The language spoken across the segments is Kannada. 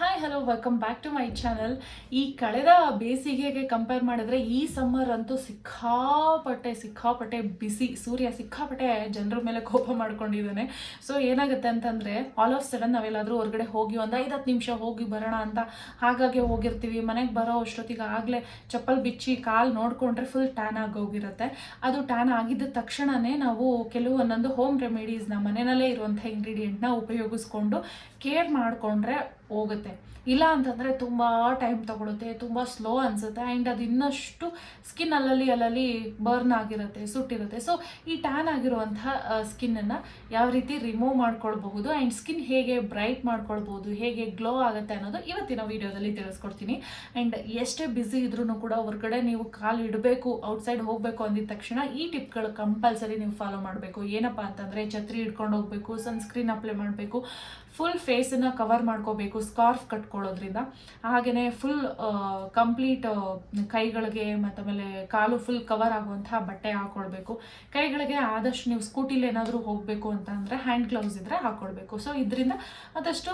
Hi hello welcome back to my channel ಈ ಕಳೆದ ಬೇಸಿಗೆಗೆ ಕಂಪೇರ್ ಮಾಡಿದ್ರೆ ಈ ಸಮ್ಮರ್ ಅಂತೂ ಸಿಕ್ಕಾಪಟ್ಟೆ ಸಿಕ್ಕಾಪಟ್ಟೆ ಬಿಸಿ ಸೂರ್ಯ ಸಿಕ್ಕಾಪಟ್ಟೆ ಜನರ ಮೇಲೆ ಕೋಪ ಮಾಡ್ಕೊಂಡಿದ್ದಾನೆ. ಸೊ ಏನಾಗುತ್ತೆ ಅಂತಂದರೆ ಆಲ್ ಆಫ್ ಸಡನ್ ನಾವೆಲ್ಲಾದರೂ ಹೊರಗಡೆ ಹೋಗಿ ಒಂದು ಐದು ಹತ್ತು ನಿಮಿಷ ಹೋಗಿ ಬರೋಣ ಅಂತ ಹಾಗಾಗಿ ಹೋಗಿರ್ತೀವಿ. ಮನೆಗೆ ಬರೋ ಅಷ್ಟೊತ್ತಿಗೆ ಆಗಲೇ ಚಪ್ಪಲ್ ಬಿಚ್ಚಿ ಕಾಲು ನೋಡಿಕೊಂಡ್ರೆ ಫುಲ್ ಟ್ಯಾನ್ ಆಗೋಗಿರುತ್ತೆ ಅದು ಟ್ಯಾನ್ ಆಗಿದ್ದ ತಕ್ಷಣವೇ ನಾವು ಕೆಲವು ಒಂದೊಂದು ಹೋಮ್ ರೆಮಿಡೀಸ್ನ ಮನೆಯಲ್ಲೇ ಇರುವಂಥ ಇಂಗ್ರೀಡಿಯೆಂಟ್ನ ಉಪಯೋಗಿಸ್ಕೊಂಡು ಕೇರ್ ಮಾಡಿಕೊಂಡ್ರೆ ಹೋಗುತ್ತೆ. ಇಲ್ಲ ಅಂತಂದರೆ ತುಂಬ ಟೈಮ್ ತಗೊಳುತ್ತೆ, ತುಂಬ ಸ್ಲೋ ಅನಿಸುತ್ತೆ ಆ್ಯಂಡ್ ಅದು ಇನ್ನಷ್ಟು ಸ್ಕಿನ್ ಅಲ್ಲಲ್ಲಿ ಅಲ್ಲಲ್ಲಿ ಬರ್ನ್ ಆಗಿರುತ್ತೆ, ಸುಟ್ಟಿರುತ್ತೆ. ಸೊ ಈ ಟ್ಯಾನ್ ಆಗಿರುವಂಥ ಸ್ಕಿನ್ನನ್ನು ಯಾವ ರೀತಿ ರಿಮೂವ್ ಮಾಡ್ಕೊಳ್ಬಹುದು ಆ್ಯಂಡ್ ಸ್ಕಿನ್ ಹೇಗೆ ಬ್ರೈಟ್ ಮಾಡ್ಕೊಳ್ಬೋದು ಹೇಗೆ ಗ್ಲೋ ಆಗುತ್ತೆ ಅನ್ನೋದು ಇವತ್ತಿನ ವಿಡಿಯೋದಲ್ಲಿ ತಿಳಿಸ್ಕೊಡ್ತೀನಿ. ಆ್ಯಂಡ್ ಎಷ್ಟೇ ಬ್ಯುಸಿ ಇದ್ರೂ ಕೂಡ ಹೊರಗಡೆ ನೀವು ಕಾಲು ಇಡಬೇಕು ಔಟ್ಸೈಡ್ ಹೋಗಬೇಕು ಅಂದಿದ ತಕ್ಷಣ ಈ ಟಿಪ್ಗಳು ಕಂಪಲ್ಸರಿ ನೀವು ಫಾಲೋ ಮಾಡಬೇಕು. ಏನಪ್ಪ ಅಂತಂದರೆ ಛತ್ರಿ ಹಿಡ್ಕೊಂಡು ಹೋಗಬೇಕು ಸನ್ಸ್ಕ್ರೀನ್ ಅಪ್ಲೈ ಮಾಡಬೇಕು ಫುಲ್ ಫೇಸನ್ನು ಕವರ್ ಮಾಡ್ಕೋಬೇಕು ಸ್ಕಾರ್ಫ್ ಕಟ್ಕೊಳ್ಳೋದ್ರಿಂದ. ಹಾಗೆಯೇ ಫುಲ್ ಕಂಪ್ಲೀಟ್ ಕೈಗಳಿಗೆ ಮತ್ತು ಆಮೇಲೆ ಕಾಲು ಫುಲ್ ಕವರ್ ಆಗುವಂತಹ ಬಟ್ಟೆ ಹಾಕ್ಕೊಳ್ಬೇಕು ಕೈಗಳಿಗೆ ಆದಷ್ಟು ನೀವು ಸ್ಕೂಟಿಲಿ ಏನಾದರೂ ಹೋಗಬೇಕು ಅಂತ ಅಂದರೆ ಹ್ಯಾಂಡ್ ಗ್ಲೌಸ್ ಇದ್ದರೆ ಹಾಕ್ಕೊಳ್ಬೇಕು ಸೊ ಇದರಿಂದ ಆದಷ್ಟು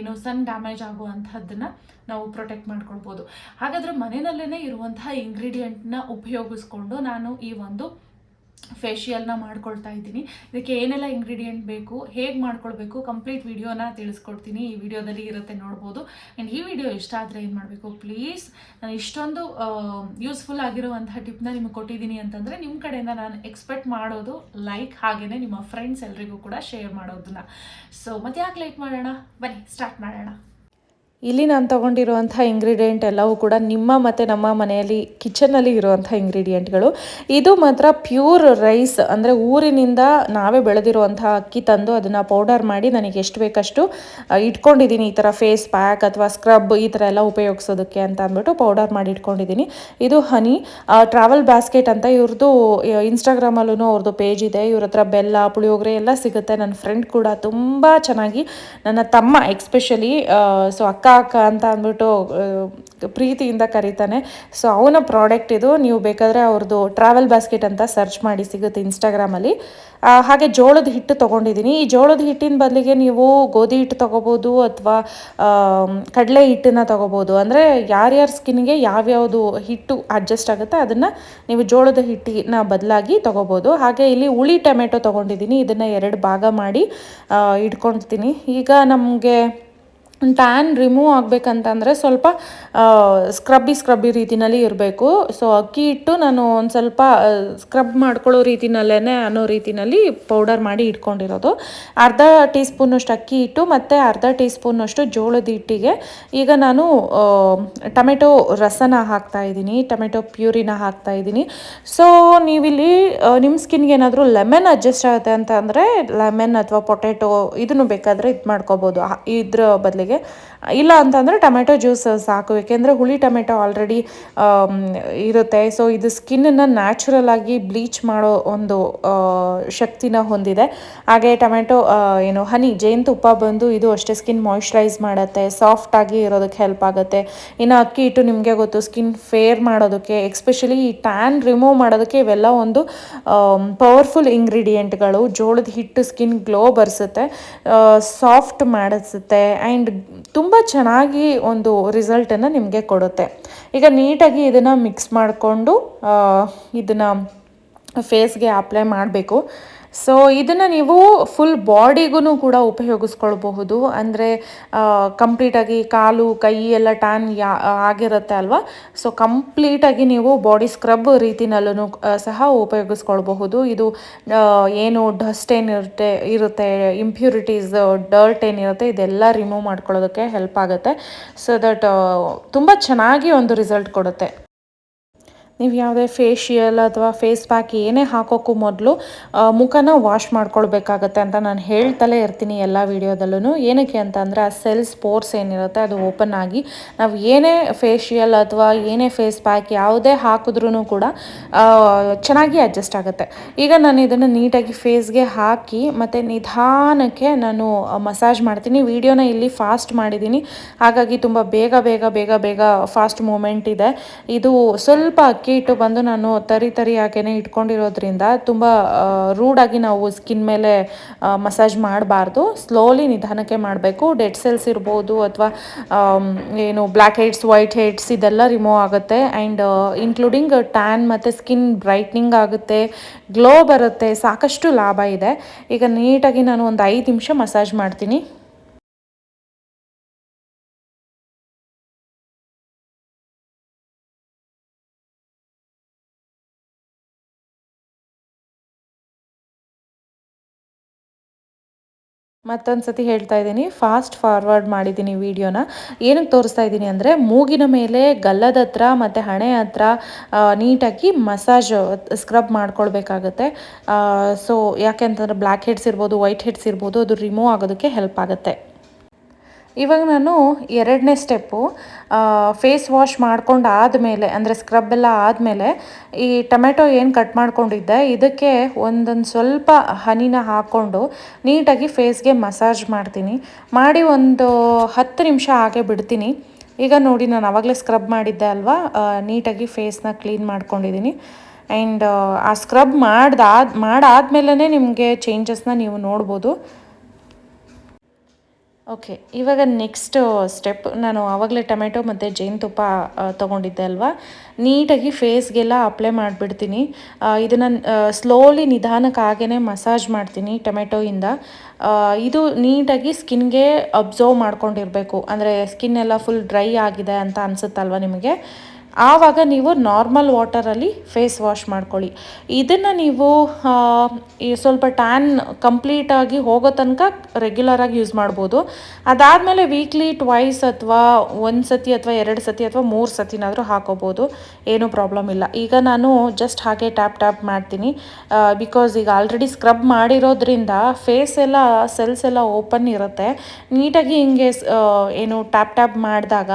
ಏನು ಸನ್ ಡ್ಯಾಮೇಜ್ ಆಗುವಂಥದ್ದನ್ನು ನಾವು ಪ್ರೊಟೆಕ್ಟ್ ಮಾಡ್ಕೊಳ್ಬೋದು. ಹಾಗಾದರೆ ಮನೆಯಲ್ಲೇ ಇರುವಂತಹ ಇಂಗ್ರೀಡಿಯೆಂಟ್ನ ಉಪಯೋಗಿಸ್ಕೊಂಡು ನಾನು ಈ ಒಂದು ಫೇಶಿಯಲ್ನ ಮಾಡ್ಕೊಳ್ತಾ ಇದ್ದೀನಿ. ಇದಕ್ಕೆ ಏನೆಲ್ಲ ಇಂಗ್ರೀಡಿಯೆಂಟ್ ಬೇಕು, ಹೇಗೆ ಮಾಡ್ಕೊಳ್ಬೇಕು ಕಂಪ್ಲೀಟ್ ವೀಡಿಯೋನ ತಿಳಿಸ್ಕೊಡ್ತೀನಿ. ಈ ವಿಡಿಯೋದಲ್ಲಿ ಇರುತ್ತೆ ನೋಡ್ಬೋದು. ಆ್ಯಂಡ್ ಈ ವಿಡಿಯೋ ಇಷ್ಟ ಆದರೆ ಏನು ಮಾಡಬೇಕು ಪ್ಲೀಸ್ ನಾನು ಇಷ್ಟೊಂದು ಯೂಸ್ಫುಲ್ ಆಗಿರುವಂತಹ ಟಿಪ್ನ ನಿಮಗೆ ಕೊಟ್ಟಿದ್ದೀನಿ ಅಂತಂದರೆ ನಿಮ್ಮ ಕಡೆಯಿಂದ ನಾನು ಎಕ್ಸ್ಪೆಕ್ಟ್ ಮಾಡೋದು ಲೈಕ್ ಹಾಗೇ ನಿಮ್ಮ ಫ್ರೆಂಡ್ಸ್ ಎಲ್ರಿಗೂ ಕೂಡ ಶೇರ್ ಮಾಡೋದನ್ನ. ಸೊ ಮತ್ತೆ ಯಾಕೆ ಲೈಕ್ ಮಾಡೋಣ? ಬನ್ನಿ ಸ್ಟಾರ್ಟ್ ಮಾಡೋಣ. ಇಲ್ಲಿ ನಾನು ತೊಗೊಂಡಿರುವಂಥ ಇಂಗ್ರೀಡಿಯೆಂಟ್ ಎಲ್ಲವೂ ಕೂಡ ನಿಮ್ಮ ಮತ್ತು ನಮ್ಮ ಮನೆಯಲ್ಲಿ ಕಿಚನಲ್ಲಿ ಇರುವಂಥ ಇಂಗ್ರೀಡಿಯೆಂಟ್ಗಳು ಇದು ಮಾತ್ರ ಪ್ಯೂರ್ ರೈಸ್ ಅಂದರೆ ಊರಿನಿಂದ ನಾವೇ ಬೆಳೆದಿರುವಂಥ ಅಕ್ಕಿ ತಂದು ಅದನ್ನು ಪೌಡರ್ ಮಾಡಿ ನನಗೆ ಎಷ್ಟು ಬೇಕಷ್ಟು ಇಟ್ಕೊಂಡಿದ್ದೀನಿ. ಈ ಥರ ಫೇಸ್ ಪ್ಯಾಕ್ ಅಥವಾ ಸ್ಕ್ರಬ್ ಈ ಥರ ಎಲ್ಲ ಉಪಯೋಗಿಸೋದಕ್ಕೆ ಅಂತ ಅಂದ್ಬಿಟ್ಟು ಪೌಡರ್ ಮಾಡಿ ಇಟ್ಕೊಂಡಿದ್ದೀನಿ. ಇದು ಹನಿ ಟ್ರಾವೆಲ್ ಬ್ಯಾಸ್ಕೆಟ್ ಅಂತ ಇವ್ರದ್ದು ಇನ್ಸ್ಟಾಗ್ರಾಮಲ್ಲೂ ಅವ್ರದ್ದು ಪೇಜ್ ಇದೆ. ಇವ್ರ ಹತ್ರ ಬೆಲ್ಲ, ಪುಳಿಯೋಗರೆ ಎಲ್ಲ ಸಿಗುತ್ತೆ. ನನ್ನ ಫ್ರೆಂಡ್ ಕೂಡ ತುಂಬ ಚೆನ್ನಾಗಿ, ನನ್ನ ತಮ್ಮ ಎಕ್ಸ್ಪೆಷಲಿ ಸೊ ಅಕ್ಕ ಅಕ್ಕ ಅಂತ ಅಂದ್ಬಿಟ್ಟು ಪ್ರೀತಿಯಿಂದ ಕರೀತಾನೆ. ಸೊ ಅವನ ಪ್ರಾಡಕ್ಟ್ ಇದು. ನೀವು ಬೇಕಾದರೆ ಅವ್ರದ್ದು ಟ್ರಾವೆಲ್ ಬಾಸ್ಕೆಟ್ ಅಂತ ಸರ್ಚ್ ಮಾಡಿ ಸಿಗುತ್ತೆ ಇನ್ಸ್ಟಾಗ್ರಾಮಲ್ಲಿ ಹಾಗೆ ಜೋಳದ ಹಿಟ್ಟು ತೊಗೊಂಡಿದ್ದೀನಿ. ಈ ಜೋಳದ ಹಿಟ್ಟಿನ ಬದಲಿಗೆ ನೀವು ಗೋಧಿ ಹಿಟ್ಟು ತೊಗೋಬೋದು ಅಥವಾ ಕಡಲೆ ಹಿಟ್ಟನ್ನು ತೊಗೋಬೋದು. ಅಂದರೆ ಯಾರ್ಯಾರ ಸ್ಕಿನ್ಗೆ ಯಾವ್ಯಾವುದು ಹಿಟ್ಟು ಅಡ್ಜಸ್ಟ್ ಆಗುತ್ತೆ ಅದನ್ನು ನೀವು ಜೋಳದ ಹಿಟ್ಟಿನ ಬದಲಾಗಿ ತೊಗೋಬೋದು. ಹಾಗೆ ಇಲ್ಲಿ ಹುಳಿ ಟೊಮೆಟೊ ತೊಗೊಂಡಿದ್ದೀನಿ. ಇದನ್ನು ಎರಡು ಭಾಗ ಮಾಡಿ ಇಟ್ಕೊಳ್ತೀನಿ ಈಗ ನಮಗೆ ಟ್ಯಾನ್ ರಿಮೂವ್ ಆಗಬೇಕಂತಂದರೆ ಸ್ವಲ್ಪ ಸ್ಕ್ರಬ್ಬಿ ಸ್ಕ್ರಬ್ಬಿ ರೀತಿನಲ್ಲಿ ಇರಬೇಕು. ಸೊ, ಅಕ್ಕಿ ಹಿಟ್ಟು ನಾನು ಒಂದು ಸ್ವಲ್ಪ ಸ್ಕ್ರಬ್ ಮಾಡ್ಕೊಳ್ಳೋ ರೀತಿನಲ್ಲೇ ಅನ್ನೋ ರೀತಿನಲ್ಲಿ ಪೌಡರ್ ಮಾಡಿ ಇಟ್ಕೊಂಡಿರೋದು. ಅರ್ಧ ಟೀ ಸ್ಪೂನಷ್ಟು ಅಕ್ಕಿ ಹಿಟ್ಟು ಮತ್ತು ಅರ್ಧ ಟೀ ಸ್ಪೂನಷ್ಟು ಜೋಳದ ಹಿಟ್ಟಿಗೆ ಈಗ ನಾನು ಟೊಮೆಟೊ ರಸನ ಹಾಕ್ತಾ ಇದ್ದೀನಿ. ಟೊಮೆಟೊ ಪ್ಯೂರಿನ ಹಾಕ್ತಾ ಇದ್ದೀನಿ. ಸೊ, ನೀವಿಲ್ಲಿ ನಿಮ್ಮ ಸ್ಕಿನ್ಗೆ ಏನಾದರೂ ಲೆಮನ್ ಅಡ್ಜಸ್ಟ್ ಆಗುತ್ತೆ ಅಂತ ಅಂದರೆ ಲೆಮನ್ ಅಥವಾ ಪೊಟೆಟೊ ಇದನ್ನು ಬೇಕಾದರೆ ಇದು ಮಾಡ್ಕೋಬೋದು. ಇದ್ರ ಬದಲಿಗೆ ಇಲ್ಲ ಅಂತಂದರೆ ಟೊಮೆಟೊ ಜ್ಯೂಸ್ ಸಾಕು. ಏಕೆಂದರೆ ಹುಳಿ ಟೊಮೆಟೊ ಆಲ್ರೆಡಿ ಇರುತ್ತೆ. ಸೊ ಇದು ಸ್ಕಿನ್ನನ್ನು ನ್ಯಾಚುರಲ್ ಆಗಿ ಬ್ಲೀಚ್ ಮಾಡೋ ಒಂದು ಶಕ್ತಿನ ಹೊಂದಿದೆ. ಹಾಗೆ ಟೊಮೆಟೊ ಏನು, ಹನಿ ಜೇನುತುಪ್ಪ ಬಂದು ಇದು ಅಷ್ಟೇ ಸ್ಕಿನ್ ಮಾಯಿಶ್ಚರೈಸ್ ಮಾಡುತ್ತೆ. ಸಾಫ್ಟ್ ಆಗಿ ಇರೋದಕ್ಕೆ ಹೆಲ್ಪ್ ಆಗುತ್ತೆ. ಇನ್ನು ಅಕ್ಕಿ ಹಿಟ್ಟು ನಿಮಗೆ ಗೊತ್ತು ಸ್ಕಿನ್ ಫೇರ್ ಮಾಡೋದಕ್ಕೆ ಎಕ್ಸ್ಪೆಷಲಿ ಈ ಟ್ಯಾನ್ ರಿಮೂವ್ ಮಾಡೋದಕ್ಕೆ ಇವೆಲ್ಲ ಒಂದು ಪವರ್ಫುಲ್ ಇಂಗ್ರೀಡಿಯೆಂಟ್ಗಳು ಜೋಳದ ಹಿಟ್ಟು ಸ್ಕಿನ್ ಗ್ಲೋ ಬರ್ಸುತ್ತೆ ಸಾಫ್ಟ್ ಮಾಡಿಸುತ್ತೆ. ಆ್ಯಂಡ್ ತುಂಬ ಚೆನ್ನಾಗಿ ಒಂದು ರಿಸಲ್ಟನ್ನು ನಿಮಗೆ ಕೊಡುತ್ತೆ. ಈಗ ನೀಟಾಗಿ ಇದನ್ನು ಮಿಕ್ಸ್ ಮಾಡಿಕೊಂಡು ಇದನ್ನು ಫೇಸ್ಗೆ ಅಪ್ಲೈ ಮಾಡಬೇಕು. ಸೊ ಇದನ್ನು ನೀವು ಫುಲ್ ಬಾಡಿಗೂ ಕೂಡ ಉಪಯೋಗಿಸ್ಕೊಳ್ಬಹುದು. ಅಂದರೆ ಕಂಪ್ಲೀಟಾಗಿ ಕಾಲು, ಕೈ ಎಲ್ಲ ಟ್ಯಾನ್ ಯಾ, ಆಗಿರುತ್ತೆ ಅಲ್ವಾ? ಸೊ ಕಂಪ್ಲೀಟಾಗಿ ನೀವು ಬಾಡಿ ಸ್ಕ್ರಬ್ ರೀತಿನಲ್ಲೂ ಸಹ ಉಪಯೋಗಿಸ್ಕೊಳ್ಬಹುದು. ಇದು ಏನು ಡಸ್ಟ್ ಏನಿರುತ್ತೆ, ಇರುತ್ತೆ ಇಂಪ್ಯೂರಿಟೀಸ್ ಡರ್ಟ್ ಏನಿರುತ್ತೆ, ಇದೆಲ್ಲ ರಿಮೂವ್ ಮಾಡ್ಕೊಳ್ಳೋದಕ್ಕೆ ಹೆಲ್ಪ್ ಆಗುತ್ತೆ. ಸೊ ದಟ್ ತುಂಬ ಚೆನ್ನಾಗಿ ಒಂದು ರಿಸಲ್ಟ್ ಕೊಡುತ್ತೆ. ನೀವು ಯಾವುದೇ ಫೇಶಿಯಲ್ ಅಥವಾ ಫೇಸ್ ಪ್ಯಾಕ್ ಏನೇ ಹಾಕೋಕ್ಕೂ ಮೊದಲು ಮುಖನ ವಾಶ್ ಮಾಡ್ಕೊಳ್ಬೇಕಾಗತ್ತೆ ಅಂತ ನಾನು ಹೇಳ್ತಲೇ ಇರ್ತೀನಿ ಎಲ್ಲ ವೀಡಿಯೋದಲ್ಲೂ ಏನಕ್ಕೆ ಅಂತಂದರೆ, ಆ ಸೆಲ್ಸ್ ಪೋರ್ಸ್ ಏನಿರುತ್ತೆ ಅದು ಓಪನ್ ಆಗಿ ನಾವು ಏನೇ ಫೇಶಿಯಲ್ ಅಥವಾ ಏನೇ ಫೇಸ್ ಪ್ಯಾಕ್ ಯಾವುದೇ ಹಾಕಿದ್ರೂ ಕೂಡ ಚೆನ್ನಾಗಿ ಅಡ್ಜಸ್ಟ್ ಆಗುತ್ತೆ. ಈಗ ನಾನು ಇದನ್ನು ನೀಟಾಗಿ ಫೇಸ್ಗೆ ಹಾಕಿ ಮತ್ತು ನಿಧಾನಕ್ಕೆ ನಾನು ಮಸಾಜ್ ಮಾಡ್ತೀನಿ. ವಿಡಿಯೋನ ಇಲ್ಲಿ ಫಾಸ್ಟ್ ಮಾಡಿದ್ದೀನಿ. ಹಾಗಾಗಿ ತುಂಬ ಬೇಗ ಬೇಗ ಬೇಗ ಬೇಗ ಫಾಸ್ಟ್ ಮೂಮೆಂಟ್ ಇದೆ. ಇದು ಸ್ವಲ್ಪ ಅಕ್ಕಿ ಹಿಟ್ಟು ಬಂದು ನಾನು ತರಿ ತರಿ ಹಾಕೇನೆ ಇಟ್ಕೊಂಡಿರೋದ್ರಿಂದ ತುಂಬ ರೂಡಾಗಿ ನಾವು ಸ್ಕಿನ್ ಮೇಲೆ ಮಸಾಜ್ ಮಾಡಬಾರ್ದು. ಸ್ಲೋಲಿ ನಿಧಾನಕ್ಕೆ ಮಾಡಬೇಕು. ಡೆಡ್ ಸೆಲ್ಸ್ ಇರ್ಬೋದು ಅಥವಾ ಏನು ಬ್ಲ್ಯಾಕ್ ಹೆಡ್ಸ್ ವೈಟ್ ಹೆಡ್ಸ್ ಇದೆಲ್ಲ ರಿಮೂವ್ ಆಗುತ್ತೆ. ಆ್ಯಂಡ್ ಇನ್ಕ್ಲೂಡಿಂಗ್ ಟ್ಯಾನ್ ಮತ್ತು ಸ್ಕಿನ್ ಬ್ರೈಟ್ನಿಂಗ್ ಆಗುತ್ತೆ. ಗ್ಲೋ ಬರುತ್ತೆ. ಸಾಕಷ್ಟು ಲಾಭ ಇದೆ. ಈಗ ನೀಟಾಗಿ ನಾನು ಒಂದು ಐದು ನಿಮಿಷ ಮಸಾಜ್ ಮಾಡ್ತೀನಿ. ಮತ್ತೊಂದು ಸತಿ ಹೇಳ್ತಾ ಇದ್ದೀನಿ. ಫಾಸ್ಟ್ ಫಾರ್ವರ್ಡ್ ಮಾಡಿದ್ದೀನಿ ವಿಡಿಯೋನ. ಏನಕ್ಕೆ ತೋರಿಸ್ತಾ ಇದ್ದೀನಿ ಅಂದರೆ, ಮೂಗಿನ ಮೇಲೆ ಗಲ್ಲದ ಹತ್ರ ಮತ್ತು ಹಣೆ ಹತ್ರ ನೀಟಾಗಿ ಮಸಾಜ್ ಸ್ಕ್ರಬ್ ಮಾಡ್ಕೊಳ್ಬೇಕಾಗತ್ತೆ. ಸೊ ಯಾಕೆ ಅಂತಂದರೆ ಬ್ಲ್ಯಾಕ್ ಹೆಡ್ಸ್ ಇರ್ಬೋದು ವೈಟ್ ಹೆಡ್ಸ್ ಇರ್ಬೋದು, ಅದು ರಿಮೂವ್ ಆಗೋದಕ್ಕೆ ಹೆಲ್ಪ್ ಆಗುತ್ತೆ. ಇವಾಗ ನಾನು ಎರಡನೇ ಸ್ಟೆಪ್ಪು ಫೇಸ್ ವಾಶ್ ಮಾಡ್ಕೊಂಡು ಆದಮೇಲೆ, ಅಂದರೆ ಸ್ಕ್ರಬ್ ಎಲ್ಲ ಆದಮೇಲೆ, ಈ ಟೊಮೆಟೊ ಏನು ಕಟ್ ಮಾಡ್ಕೊಂಡಿದ್ದೆ, ಇದಕ್ಕೆ ಒಂದೊಂದು ಸ್ವಲ್ಪ ಹನಿನ ಹಾಕ್ಕೊಂಡು ನೀಟಾಗಿ ಫೇಸ್ಗೆ ಮಸಾಜ್ ಮಾಡ್ತೀನಿ. ಮಾಡಿ ಒಂದು ಹತ್ತು ನಿಮಿಷ ಹಾಗೆ ಬಿಡ್ತೀನಿ. ಈಗ ನೋಡಿ, ನಾನು ಆವಾಗಲೇ ಸ್ಕ್ರಬ್ ಮಾಡಿದ್ದೆ ಅಲ್ವಾ? ನೀಟಾಗಿ ಫೇಸ್ನ ಕ್ಲೀನ್ ಮಾಡ್ಕೊಂಡಿದ್ದೀನಿ. ಆ್ಯಂಡ್ ಆ ಸ್ಕ್ರಬ್ ಮಾಡ್ದಾದ ಮಾಡಾದ್ಮೇಲೆ ನಿಮಗೆ ಚೇಂಜಸ್ನ ನೀವು ನೋಡ್ಬೋದು. ಓಕೆ ಇವಾಗ ನೆಕ್ಸ್ಟ್ ಸ್ಟೆಪ್ ನಾನು ಆವಾಗಲೇ ಟೊಮೆಟೊ ಮತ್ತು ಜೇನುತುಪ್ಪ ತೊಗೊಂಡಿದ್ದೆ ಅಲ್ವಾ? ನೀಟಾಗಿ ಫೇಸ್ಗೆಲ್ಲ ಅಪ್ಲೈ ಮಾಡಿಬಿಡ್ತೀನಿ. ಇದನ್ನು ಸ್ಲೋಲಿ ನಿಧಾನಕ್ಕೆ ಹಾಗೇ ಮಸಾಜ್ ಮಾಡ್ತೀನಿ ಟೊಮೆಟೊಯಿಂದ ಇದು ನೀಟಾಗಿ ಸ್ಕಿನ್ಗೆ ಅಬ್ಸರ್ವ್ ಮಾಡ್ಕೊಂಡಿರಬೇಕು. ಅಂದರೆ ಸ್ಕಿನ್ ಎಲ್ಲ ಫುಲ್ ಡ್ರೈ ಆಗಿದೆ ಅಂತ ಅನಿಸುತ್ತಲ್ವ ನಿಮಗೆ? ಆವಾಗ ನೀವು ನಾರ್ಮಲ್ ವಾಟರಲ್ಲಿ ಫೇಸ್ ವಾಶ್ ಮಾಡ್ಕೊಳ್ಳಿ. ಇದನ್ನು ನೀವು ಸ್ವಲ್ಪ ಟ್ಯಾನ್ ಕಂಪ್ಲೀಟಾಗಿ ಹೋಗೋ ತನಕ ರೆಗ್ಯುಲರಾಗಿ ಯೂಸ್ ಮಾಡ್ಬೋದು. ಅದಾದಮೇಲೆ ವೀಕ್ಲಿ ಟ್ವೈಸ್ ಅಥವಾ ಒಂದು ಸತಿ ಅಥವಾ ಎರಡು ಸತಿ ಅಥವಾ ಮೂರು ಸತಿನಾದರೂ ಹಾಕೋಬೋದು. ಏನೂ ಪ್ರಾಬ್ಲಮ್ ಇಲ್ಲ. ಈಗ ನಾನು ಜಸ್ಟ್ ಹಾಗೆ ಟ್ಯಾಪ್ ಟ್ಯಾಪ್ ಮಾಡ್ತೀನಿ. ಬಿಕಾಸ್ ಈಗ ಆಲ್ರೆಡಿ ಸ್ಕ್ರಬ್ ಮಾಡಿರೋದ್ರಿಂದ ಫೇಸ್ ಎಲ್ಲ ಸೆಲ್ಸ್ ಎಲ್ಲ ಓಪನ್ ಇರುತ್ತೆ. ನೀಟಾಗಿ ಹಿಂಗೆ ಏನು ಟ್ಯಾಪ್ ಟ್ಯಾಪ್ ಮಾಡಿದಾಗ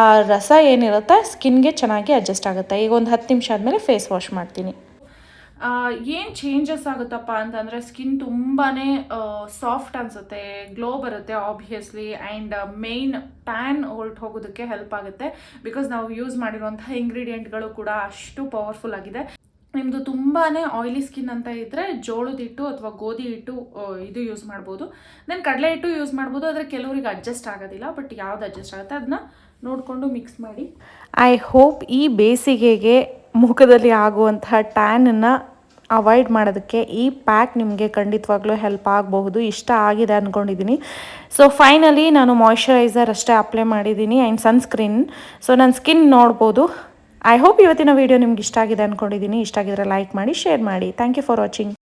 ಆ ರಸ ಏನಿರುತ್ತೆ? ಸ್ಕಿನ್ಗೆ ಚೆನ್ನಾಗಿ ಅಡ್ಜಸ್ಟ್ ಆಗುತ್ತೆ. ಈಗ ಒಂದು ಹತ್ತು ನಿಮಿಷ ಆದಮೇಲೆ ಫೇಸ್ ವಾಶ್ ಮಾಡ್ತೀನಿ. ಏನು ಚೇಂಜಸ್ ಆಗುತ್ತಪ್ಪ ಅಂತಂದರೆ ಸ್ಕಿನ್ ತುಂಬಾ ಸಾಫ್ಟ್ ಅನಿಸುತ್ತೆ. ಗ್ಲೋ ಬರುತ್ತೆ ಆಬ್ವಿಯಸ್ಲಿ ಆ್ಯಂಡ್ ಮೇಯ್ನ್ ಟ್ಯಾನ್ ಹೊಲ್ಟ್ ಹೋಗೋದಕ್ಕೆ ಹೆಲ್ಪ್ ಆಗುತ್ತೆ. ಬಿಕಾಸ್ ನಾವು ಯೂಸ್ ಮಾಡಿರುವಂತಹ ಇಂಗ್ರೀಡಿಯೆಂಟ್ಗಳು ಕೂಡ ಅಷ್ಟು ಪವರ್ಫುಲ್ ಆಗಿದೆ. ನಿಮ್ಮದು ತುಂಬಾ ಆಯಿಲಿ ಸ್ಕಿನ್ ಅಂತ ಇದ್ದರೆ ಜೋಳದ ಹಿಟ್ಟು ಅಥವಾ ಗೋಧಿ ಹಿಟ್ಟು ಇದು ಯೂಸ್ ಮಾಡ್ಬೋದು. ದೆನ್ ಕಡಲೆ ಹಿಟ್ಟು ಯೂಸ್ ಮಾಡ್ಬೋದು, ಆದರೆ ಕೆಲವರಿಗೆ ಅಡ್ಜಸ್ಟ್ ಆಗೋದಿಲ್ಲ ಬಟ್ ಯಾವ್ದು ಅಡ್ಜಸ್ಟ್ ಆಗುತ್ತೆ ಅದನ್ನ ನೋಡಿಕೊಂಡು ಮಿಕ್ಸ್ ಮಾಡಿ. ಐ ಹೋಪ್ ಈ ಬೇಸಿಗೆಗೆ ಮುಖದಲ್ಲಿ ಆಗುವಂತಹ ಟ್ಯಾನನ್ನು ಅವಾಯ್ಡ್ ಮಾಡೋದಕ್ಕೆ ಈ ಪ್ಯಾಕ್ ನಿಮಗೆ ಖಂಡಿತವಾಗ್ಲೂ ಹೆಲ್ಪ್ ಆಗಬಹುದು. ಇಷ್ಟ ಆಗಿದೆ ಅಂದ್ಕೊಂಡಿದ್ದೀನಿ ಸೊ ಫೈನಲಿ ನಾನು ಮಾಯ್ಶ್ಚರೈಸರ್ ಅಷ್ಟೇ ಅಪ್ಲೈ ಮಾಡಿದ್ದೀನಿ ಆ್ಯಂಡ್ ಸನ್ಸ್ಕ್ರೀನ್ ಸೊ ನನ್ನ ಸ್ಕಿನ್ ನೋಡ್ಬೋದು. ಐ ಹೋಪ್ ಇವತ್ತಿನ ವೀಡಿಯೋ ನಿಮ್ಗೆ ಇಷ್ಟ ಆಗಿದೆ ಅಂದ್ಕೊಂಡಿದ್ದೀನಿ ಇಷ್ಟ ಆಗಿದ್ರೆ ಲೈಕ್ ಮಾಡಿ ಶೇರ್ ಮಾಡಿ. Thank you for watching